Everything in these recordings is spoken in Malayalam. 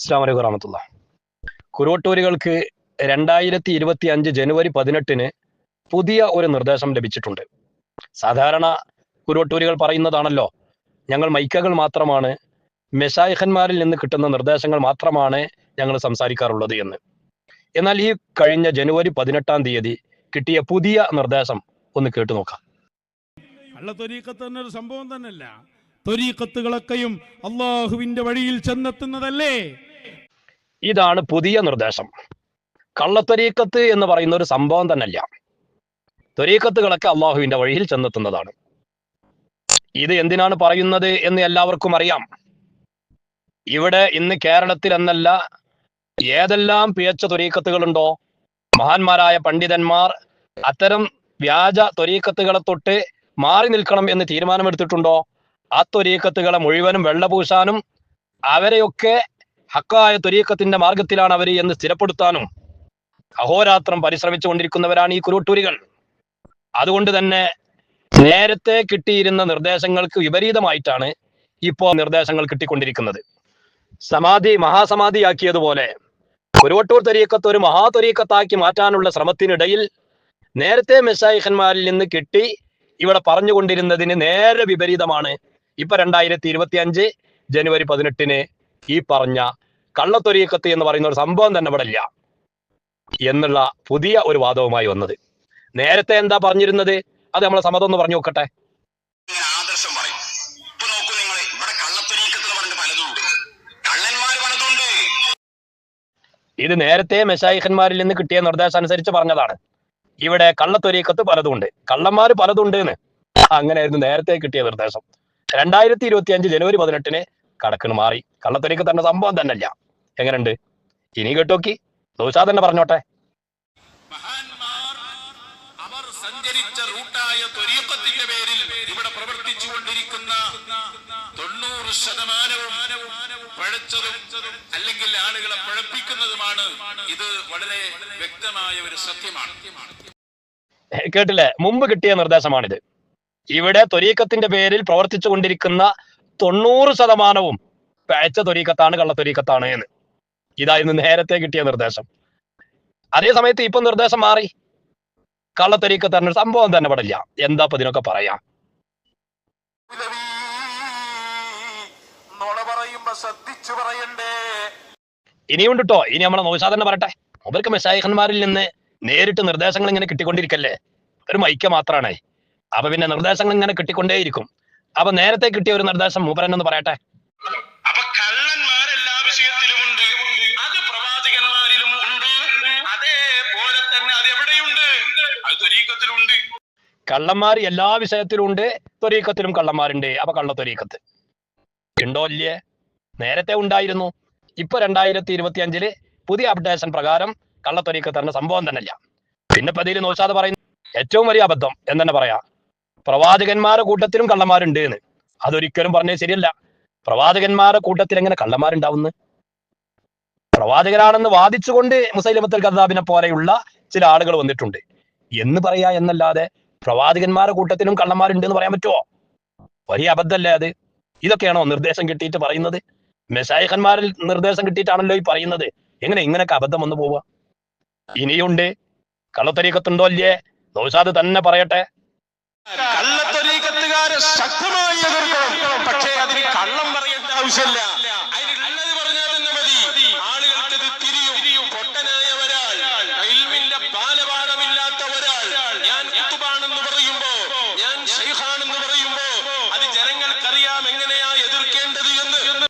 അസ്സാം വലൈക്കും വറഹമത്തുള്ള കുരുവട്ടൂരുകൾക്ക് രണ്ടായിരത്തി ഇരുപത്തി അഞ്ച് ജനുവരി പതിനെട്ടിന് പുതിയ ഒരു നിർദ്ദേശം ലഭിച്ചിട്ടുണ്ട്. സാധാരണ കുരുവട്ടൂരുകൾ പറയുന്നതാണല്ലോ ഞങ്ങൾ മൈക്കകൾ മാത്രമാണ് മെഷായിഖന്മാരിൽ നിന്ന് കിട്ടുന്ന നിർദ്ദേശങ്ങൾ മാത്രമാണ് ഞങ്ങൾ സംസാരിക്കാറുള്ളത് എന്ന്. എന്നാൽ ഈ കഴിഞ്ഞ ജനുവരി പതിനെട്ടാം തീയതി കിട്ടിയ പുതിയ നിർദ്ദേശം ഒന്ന് കേട്ടു നോക്കാം. കള്ള തൊരീക്കത്ത് തന്നെ ഒരു സംഭവം തന്നെയല്ല. തൊരീക്കത്തുകളൊക്കെയും അള്ളാഹുവിന്റെ വഴിയിൽ ചെന്നെത്തുന്നതല്ലേ? ഇതാണ് പുതിയ നിർദ്ദേശം. കള്ളത്തൊരീക്കത്ത് എന്ന് പറയുന്ന ഒരു സംഭവം തന്നെയല്ല. ത്വരീക്കത്തുകളൊക്കെ അള്ളാഹുവിന്റെ വഴിയിൽ ചെന്നെത്തുന്നതാണ്. ഇത് എന്തിനാണ് പറയുന്നത് എന്ന് എല്ലാവർക്കും അറിയാം. ഇവിടെ ഇന്ന് കേരളത്തിൽ എന്നല്ല ഏതെല്ലാം പിഴച്ച ത്വരീക്കത്തുകളുണ്ടോ? മഹാന്മാരായ പണ്ഡിതന്മാർ അത്തരം വ്യാജ ത്വരീക്കത്തുകളെ തൊട്ട് മാറി നിൽക്കണം എന്ന് തീരുമാനമെടുത്തിട്ടുണ്ടോ? ആ ത്വരീക്കത്തുകളെ മുഴുവനും വെള്ളപൂശാനും അവരെയൊക്കെ ഹക്കായ തൊരീക്കത്തിന്റെ മാർഗത്തിലാണ് അവർ എന്ന് സ്ഥിരപ്പെടുത്താനും അഹോരാത്രം പരിശ്രമിച്ചു കൊണ്ടിരിക്കുന്നവരാണ് ഈ കുരുട്ടൂരികൾ. അതുകൊണ്ട് തന്നെ നേരത്തെ കിട്ടിയിരുന്ന നിർദ്ദേശങ്ങൾക്ക് വിപരീതമായിട്ടാണ് ഇപ്പോൾ നിർദ്ദേശങ്ങൾ കിട്ടിക്കൊണ്ടിരിക്കുന്നത്. സമാധി മഹാസമാധിയാക്കിയതുപോലെ കുരുവട്ടൂർ തൊരീക്കത്ത് ഒരു മഹാത്വരീക്കത്താക്കി മാറ്റാനുള്ള ശ്രമത്തിനിടയിൽ നേരത്തെ മെസ്സായിഖന്മാരിൽ നിന്ന് കിട്ടി ഇവിടെ പറഞ്ഞുകൊണ്ടിരുന്നതിന് നേരെ വിപരീതമാണ്. ഇപ്പൊ രണ്ടായിരത്തി ഇരുപത്തി അഞ്ച് ജനുവരി പതിനെട്ടിന് ഈ പറഞ്ഞ കള്ളത്തൊരീക്കത്ത് എന്ന് പറയുന്ന ഒരു സംഭവം തന്നെ ഇവിടെ ഇല്ല എന്നുള്ള പുതിയ ഒരു വാദവുമായി വന്നത്. നേരത്തെ എന്താ പറഞ്ഞിരുന്നത്? അത് നമ്മളെ സമ്മതം ഒന്ന് പറഞ്ഞു നോക്കട്ടെ. ഇത് നേരത്തെ മെഷായിഖന്മാരിൽ നിന്ന് കിട്ടിയ നിർദ്ദേശം അനുസരിച്ച് പറഞ്ഞതാണ്. ഇവിടെ കള്ളത്തൊരീക്കത്ത് പലതുണ്ട്. കള്ളന്മാർ പലതുണ്ട് എന്ന്. അങ്ങനെയായിരുന്നു നേരത്തെ കിട്ടിയ നിർദ്ദേശം. രണ്ടായിരത്തി ഇരുപത്തി അഞ്ച് ജനുവരി പതിനെട്ടിന് കടക്കിന് മാറി. കള്ളത്തൊരിക്ക് തന്നെ സംഭവം തന്നെ അല്ല എങ്ങനെയുണ്ട്? ഇനി കേട്ടോക്കി. ദോശാ തന്നെ പറഞ്ഞോട്ടെ. അവർ സഞ്ചരിച്ച റൂട്ടായ ത്വരീക്കത്തിന്റെ പേരിൽ ഇവിടെ പ്രവർത്തിച്ചുകൊണ്ടിരിക്കുന്ന തൊണ്ണൂറ് ശതമാനവും പഴച്ചതും അല്ലെങ്കിൽ ആളുകളെ പഴപ്പിക്കുന്നതുമാണ് ഇത് വളരെ വ്യക്തമായ ഒരു സത്യമാണ്. കേട്ടില്ലേ? മുമ്പ് കിട്ടിയ നിർദ്ദേശമാണിത്. ഇവിടെ ത്വരീക്കത്തിന്റെ പേരിൽ പ്രവർത്തിച്ചു കൊണ്ടിരിക്കുന്ന തൊണ്ണൂറ് ശതമാനവും പേച്ച തൊരീക്കത്താണ് കള്ളത്തൊരീക്കത്താണ് എന്ന്. ഇതായിരുന്നു നേരത്തെ കിട്ടിയ നിർദ്ദേശം. അതേ സമയത്ത് ഇപ്പൊ നിർദ്ദേശം മാറി. കള്ളത്തൊരീക്കത്ത് പറഞ്ഞ സംഭവം തന്നെ പടില്ല എന്താ ഇപ്പൊ ഇതിനൊക്കെ പറയാ? ശ്രദ്ധിച്ചു പറയണ്ടേ? കേട്ടോ ഇനി നമ്മളെ നൗഷാദ് തന്നെ പറയട്ടെ. അവർക്ക് മെഷായിഖന്മാരിൽ നിന്ന് നേരിട്ട് നിർദ്ദേശങ്ങൾ ഇങ്ങനെ കിട്ടിക്കൊണ്ടിരിക്കല്ലേ? ഒരു മൈക്ക മാത്രമാണ് അപ്പൊ പിന്നെ നിർദ്ദേശങ്ങൾ ഇങ്ങനെ കിട്ടിക്കൊണ്ടേയിരിക്കും. അപ്പൊ നേരത്തെ കിട്ടിയ ഒരു നിർദ്ദേശം മൂപ്പരൻ ഒന്ന് പറയട്ടെ? അപ്പൊ കള്ളന്മാർ എല്ലാ വിഷയത്തിലുമുണ്ട്. അത് പ്രവാചകന്മാരിലും ഉണ്ട്. അതേപോലെ തന്നെ അത് എവിടെയുണ്ട്? അത് കള്ളന്മാർ എല്ലാ വിഷയത്തിലും ഉണ്ട് ത്വരീക്കത്തിലും കള്ളന്മാരുണ്ട്. അപ്പൊ കള്ള തൊരീക്കത്ത് ഉണ്ടോ ഇല്ലേ? നേരത്തെ ഉണ്ടായിരുന്നു. ഇപ്പൊ രണ്ടായിരത്തി ഇരുപത്തി അഞ്ചിൽ പുതിയ അപ്ഡേഷൻ പ്രകാരം കള്ളത്തൊരീക്കത്ത് തന്നെ സംഭവം തന്നെയല്ല. പിന്നെ പതിയിൽ നോശാതെ പറയുന്നു ഏറ്റവും വലിയ അബദ്ധം എന്ന് തന്നെ പറയാം. പ്രവാചകന്മാരുടെ കൂട്ടത്തിലും കള്ളന്മാരുണ്ട് എന്ന് അതൊരിക്കലും പറഞ്ഞത് ശരിയല്ല. പ്രവാചകന്മാരുടെ കൂട്ടത്തിൽ എങ്ങനെ കള്ളന്മാരുണ്ടാവുന്നു? പ്രവാചകരാണെന്ന് വാദിച്ചുകൊണ്ട് മുസൈലമത്തൽ കദാബിനെ പോലെയുള്ള ചില ആളുകൾ വന്നിട്ടുണ്ട്. എന്ന് പറയാ എന്നല്ലാതെ പ്രവാചകന്മാരുടെ കൂട്ടത്തിലും കള്ളന്മാരുണ്ട് എന്ന് പറയാൻ പറ്റുമോ വലിയ അബദ്ധമല്ലേ അത്. ഇതൊക്കെയാണോ നിർദ്ദേശം കിട്ടിയിട്ട് പറയുന്നത്? മെസായിഖന്മാരിൽ നിർദ്ദേശം കിട്ടിയിട്ടാണല്ലോ ഈ പറയുന്നത്. എങ്ങനെ ഇങ്ങനെയൊക്കെ അബദ്ധം വന്നു പോവുക? ഇനിയുണ്ട്. കള്ളത്തരീക്കത്തുണ്ടോ അല്ലേ? നൗഷാദ് തന്നെ പറയട്ടെ. കള്ളത്തൊരീക്കത്തുകാരെ ശക്തമായി എതിർക്കണം. പക്ഷേ അതിന് കള്ളം പറയേണ്ട ആവശ്യമില്ല. ആളുകൾക്ക് തിരിയും. ഇൽമിന്റെ ഞാൻ ഞാൻ അത് ജനങ്ങൾക്കറിയാം എങ്ങനെയാ എന്ന്.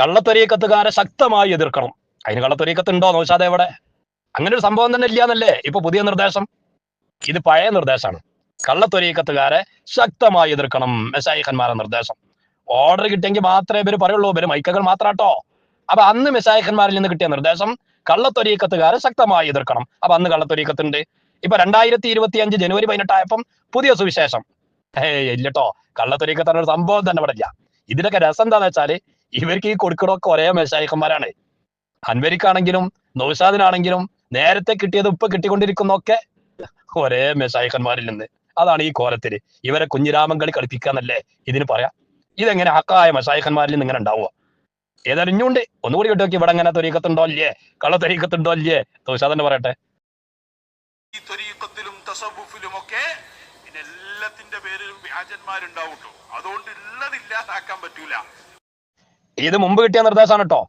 കള്ളത്തൊരീക്കത്തുകാരെ ശക്തമായി എതിർക്കണം. അതിന് കള്ളത്തൊരീക്കത്തുണ്ടോ? നോശാതെ എവിടെ അങ്ങനെ ഒരു സംഭവം തന്നെ ഇല്ല എന്നല്ലേ ഇപ്പൊ പുതിയ നിർദ്ദേശം. ഇത് പഴയ നിർദ്ദേശമാണ്. കള്ളത്തൊരീക്കത്തുകാരെ ശക്തമായി എതിർക്കണം. മെസായിഖന്മാരുടെ നിർദ്ദേശം. ഓർഡർ കിട്ടിയെങ്കിൽ മാത്രമേ ഇവർ പറയുള്ളൂ. ഇവർ മൈക്കകൾ മാത്രാട്ടോ. അപ്പൊ അന്ന് മെസായിഖന്മാരിൽ നിന്ന് കിട്ടിയ നിർദ്ദേശം കള്ളത്തൊരീക്കത്തുകാരെ ശക്തമായി എതിർക്കണം. അപ്പൊ അന്ന് കള്ളത്തൊരീക്കത്തുണ്ട് ഇപ്പൊ രണ്ടായിരത്തി ഇരുപത്തി അഞ്ച് ജനുവരി പതിനെട്ടായപ്പം പുതിയ സുവിശേഷം. ഏയ് ഇല്ലട്ടോ. കള്ളത്തൊരീക്കത്തിന് ഒരു സംഭവം തന്നെ ഇവിടെ ഇല്ല. ഇതിനൊക്കെ രസം എന്താന്ന് വെച്ചാൽ ഇവർക്ക് ഈ കൊടുക്കണമൊക്കെ ഒരേ മെസായിഖന്മാരാണ് അൻവരിക്കാണെങ്കിലും നൗഷാദിനാണെങ്കിലും നേരത്തെ കിട്ടിയത് ഇപ്പൊ കിട്ടിക്കൊണ്ടിരിക്കുന്നൊക്കെ ഒരേ മെസായിഖന്മാരിൽ നിന്ന്. അതാണ് ഈ കോലത്തിൽ. ഇവരെ കുഞ്ഞിരാമൻ കളി കളിപ്പിക്കാന്നല്ലേ ഇതിന് പറയാം? ഇതെങ്ങനെ ഹക്കായ മഷായിഖന്മാരിൽ നിന്ന് ഇങ്ങനെ ഉണ്ടാവുക? ഏതായാലും ഇഞ്ഞുണ്ട്. ഒന്നുകൂടി കേട്ടു നോക്കി. ഇവിടെ അങ്ങനെ തൊരീക്കത്തുണ്ടോ അല്ലേ കള്ള തൊരീക്കത്തുണ്ടോ അല്ലേ തോഷാ തന്നെ പറയട്ടെ. ഈ ഒക്കെ പിന്നെ എല്ലാത്തിന്റെ പേരിലും വ്യാജന്മാരുണ്ടാവും ട്ടോ. അതുകൊണ്ട് പറ്റൂല. ഇത് മുമ്പ് കിട്ടിയ നിർദ്ദേശമാണ് കേട്ടോ.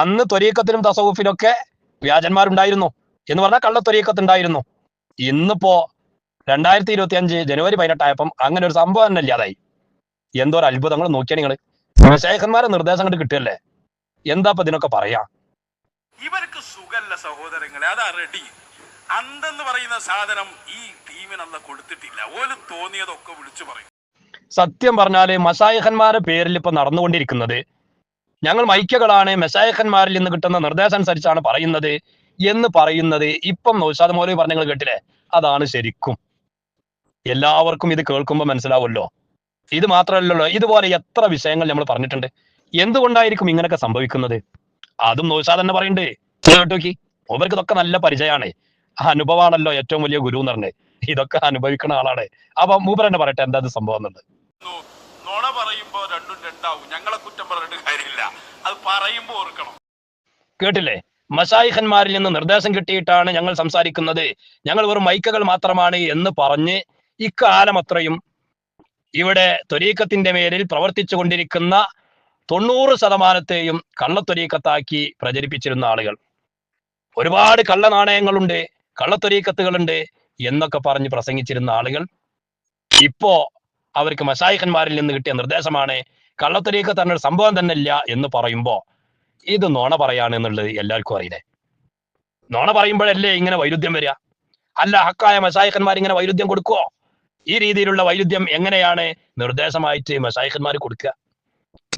അന്ന് ത്വരീക്കത്തിലും ഒക്കെ വ്യാജന്മാരുണ്ടായിരുന്നു എന്ന് പറഞ്ഞാൽ കള്ള ത്വരീക്കത്ത് ഉണ്ടായിരുന്നു ഇന്നിപ്പോ രണ്ടായിരത്തി ഇരുപത്തി അഞ്ച് ജനുവരി പതിനെട്ടായപ്പം അങ്ങനെ ഒരു സംഭവം തന്നെ ഇല്ലാതായി. എന്തോ ഒരു അത്ഭുതങ്ങൾ നോക്കിയാ നിങ്ങൾ. ശേഖന്മാരെ നിർദ്ദേശം കണ്ട് കിട്ടിയല്ലേ എന്താ ഇപ്പൊ ഇതിനൊക്കെ പറയാ? ഇവർക്ക് സുഖല്ല സഹോദരങ്ങളെ അതാ റെഡി അന്തെന്ന് പറയുന്ന സാധനം ഈ ടീമിനന്ന് കൊടുത്തിട്ടില്ല. ഓൽ തോന്നിയതൊക്കെ വിളിച്ചു പറയും. സത്യം പറഞ്ഞാൽ മസായഹന്മാരുടെ പേരിൽ ഇപ്പൊ നടന്നുകൊണ്ടിരിക്കുന്നത് ഞങ്ങൾ മൈക്കകളാണ് മെസായഹന്മാരിൽ നിന്ന് കിട്ടുന്ന നിർദ്ദേശം അനുസരിച്ചാണ് പറയുന്നത് എന്ന് പറയുന്നത് ഇപ്പം നൗഷാദ് മൗലവി പറഞ്ഞു നിങ്ങൾ കേട്ടില്ലേ? അതാണ് ശരിക്കും. എല്ലാവർക്കും ഇത് കേൾക്കുമ്പോൾ മനസ്സിലാവുമല്ലോ. ഇത് മാത്രമല്ലല്ലോ ഇതുപോലെ എത്ര വിഷയങ്ങൾ നമ്മൾ പറഞ്ഞിട്ടുണ്ട്. എന്തുകൊണ്ടായിരിക്കും ഇങ്ങനെയൊക്കെ സംഭവിക്കുന്നത്? അതും നോശാ തന്നെ പറയണ്ടേ കേട്ടു നോക്കി. അവർക്ക് ഇതൊക്കെ നല്ല പരിചയമാണ്. ആ അനുഭവമാണല്ലോ ഏറ്റവും വലിയ ഗുരു എന്ന് പറഞ്ഞത് ഇതൊക്കെ അനുഭവിക്കുന്ന ആളാണ്. അപ്പൊ മൂപ്പർ തന്നെ പറയട്ടെ എന്താ സംഭവം എന്നുള്ളത്? നു- നുണ പറയുമ്പോ രണ്ടും രണ്ടാവും. ഞങ്ങളെ കുറ്റം പറഞ്ഞിട്ട് കാര്യമില്ല. അത് പറയുമ്പോ ഓർക്കണം. കേട്ടില്ലേ? മസായിഖന്മാരിൽ നിന്ന് നിർദ്ദേശം കിട്ടിയിട്ടാണ് ഞങ്ങൾ സംസാരിക്കുന്നത്. ഞങ്ങൾ വെറും മൈക്കുകൾ മാത്രമാണ് എന്ന് പറഞ്ഞ് ഇക്കാലം അത്രയും ഇവിടെ ത്വരീക്കത്തിന്റെ മേലിൽ പ്രവർത്തിച്ചു കൊണ്ടിരിക്കുന്ന തൊണ്ണൂറ് ശതമാനത്തെയും കള്ളത്തൊരീക്കത്താക്കി പ്രചരിപ്പിച്ചിരുന്ന ആളുകൾ. ഒരുപാട് കള്ള നാണയങ്ങളുണ്ട് കള്ളത്തൊരീക്കത്തുകളുണ്ട് എന്നൊക്കെ പറഞ്ഞ് പ്രസംഗിച്ചിരുന്ന ആളുകൾ. ഇപ്പോ അവർക്ക് മസായിഖന്മാരിൽ നിന്ന് കിട്ടിയ നിർദ്ദേശമാണ് കള്ളത്തൊരീക്കത്ത് ഒരു സംഭവം തന്നെ ഇല്ല എന്ന് പറയുമ്പോൾ ഇത് നോണ പറയാണ് എന്നുള്ളത് എല്ലാവർക്കും അറിയില്ലേ? നോണ പറയുമ്പോഴല്ലേ ഇങ്ങനെ വൈരുദ്ധ്യം വരിക? അല്ല ഹക്കായ മസായിഖന്മാർ ഇങ്ങനെ വൈരുദ്ധ്യം കൊടുക്കുവോ? ഈ രീതിയിലുള്ള വൈരുദ്ധ്യം എങ്ങനെയാണ് നിർദ്ദേശമായിട്ട് മസായിഖന്മാർ കൊടുക്കുക?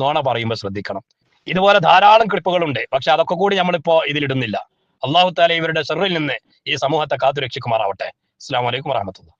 നോണ പറയുമ്പോൾ ശ്രദ്ധിക്കണം. ഇതുപോലെ ധാരാളം ക്ലിപ്പുകളുണ്ട്. പക്ഷെ അതൊക്കെ കൂടി നമ്മളിപ്പോ ഇതിലിടുന്നില്ല. അള്ളാഹു താല ഇവരുടെ സെറിൽ നിന്ന് ഈ സമൂഹത്തെ കാത്തു രക്ഷിക്കുമാറാവട്ടെ അസ്സാം വലൈക്കും വറഹമത്തുള്ള